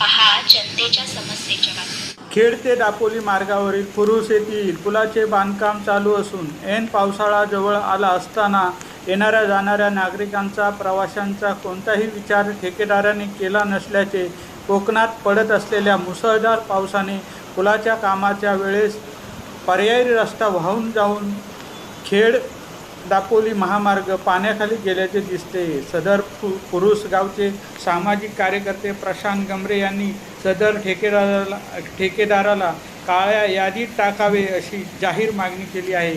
पहा जनतेच्या समस्येच्या बातम्या खेड ते दापोली मार्गावरील पुरुष येथील पुलाचे बांधकाम चालू असून ऐन पावसाळा जवळ आला असताना येणाऱ्या जाणाऱ्या नागरिकांचा प्रवाशांचा कोणताही विचार ठेकेदाराने केला नसल्याचे कोकणात पडत असलेल्या मुसळधार पावसाने पुलाच्या कामाच्या वेळेस पर्यायी रस्ता वाहून जाऊन खेड दापोली महामार्ग पाण्याखाली गेल्याचे दिसते. सदर पु पुरुष गावचे सामाजिक कार्यकर्ते प्रशांत गमरे यांनी सदर ठेकेदाराला ठेकेदाराला काळ्या यादीत टाकावे अशी जाहीर मागणी केली आहे.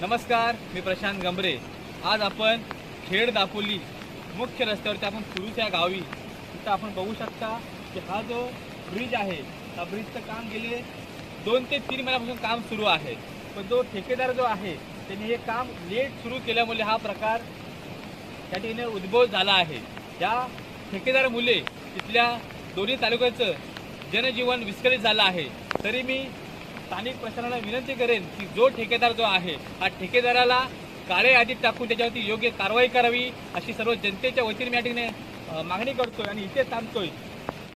नमस्कार मी प्रशांत गंभरे. आज आपण खेड दापोली मुख्य रस्त्यावरती आपण सुरूच या गावी. तिथं आपण बघू शकता की हा जो ब्रिज आहे हा ब्रिजचं काम गेले दोन ते तीन महिन्यापासून काम सुरू आहे. पण जो ठेकेदार जो आहे त्यांनी हे काम लेट सुरू केल्यामुळे हा प्रकार त्या ठिकाणी उद्भव झाला आहे. या ठेकेदारामुळे तिथल्या दोन्ही तालुक्याचं जनजीवन विस्कळीत झालं आहे. तरी मी स्थानिक प्रशासनाला विनंती करेन की जो ठेकेदार जो आहे हा ठेकेदाराला काळे यादीत टाकून त्याच्यावरती योग्य कारवाई करावी अशी सर्व जनतेच्या वतीने या ठिकाणी मागणी करतोय आणि इथे थांबतोय.